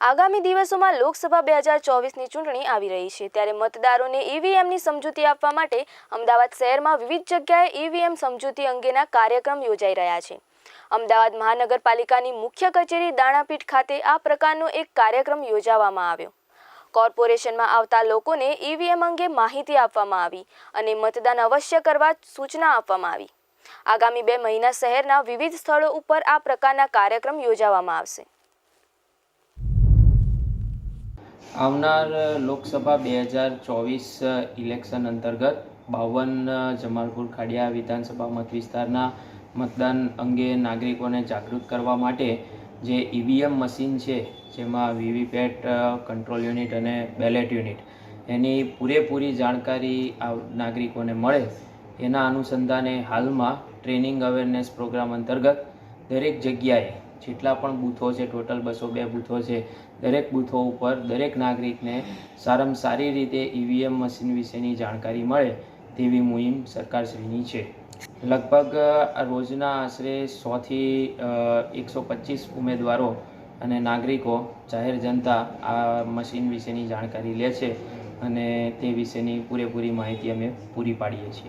આગામી દિવસોમાં લોકસભા બે હજાર ચોવીસની ચૂંટણી આવી રહી છે. ત્યારે મતદારોને ઈવીએમની સમજૂતી આપવા માટે અમદાવાદ શહેરમાં વિવિધ જગ્યાએ ઈવીએમ સમજૂતી અંગેના કાર્યક્રમ યોજાઈ રહ્યા છે. અમદાવાદ મહાનગરપાલિકાની મુખ્ય કચેરી દાણાપીઠ ખાતે આ પ્રકારનો એક કાર્યક્રમ યોજાવામાં આવ્યો. કોર્પોરેશનમાં આવતા લોકોને ઈવીએમ અંગે માહિતી આપવામાં આવી અને મતદાન અવશ્ય કરવા સૂચના આપવામાં આવી. આગામી બે મહિના શહેરના વિવિધ સ્થળો ઉપર આ પ્રકારના કાર્યક્રમ યોજાવામાં આવશે. આવનાર લોકસભા બે હજાર ચોવીસ ઇલેક્શન અંતર્ગત બાવન જમાલપુર ખાડિયા વિધાનસભા મત વિસ્તારના મતદાન અંગે નાગરિકોને જાગૃત કરવા માટે જે ઈવીએમ મશીન છે, જેમાં વીવીપેટ કંટ્રોલ યુનિટ અને બેલેટ યુનિટ, એની પૂરેપૂરી જાણકારી નાગરિકોને મળે. એના અનુસંધાને હાલમાં ટ્રેનિંગ અવેરનેસ પ્રોગ્રામ અંતર્ગત દરેક જગ્યાએ જેટલા પણ બૂથો છે, ટોટલ બસો બે બૂથો છે, દરેક બૂથો ઉપર દરેક નાગરિકને સારામાં સારી રીતે ઈવીએમ મશીન વિશેની જાણકારી મળે તેવી મુહિમ સરકારશ્રીની છે. લગભગ રોજના આશરે સોથી એકસો પચીસ ઉમેદવારો અને નાગરિકો જાહેર જનતા આ મશીન વિશેની જાણકારી લે છે અને તે વિશેની પૂરેપૂરી માહિતી અમે પૂરી પાડીએ છીએ.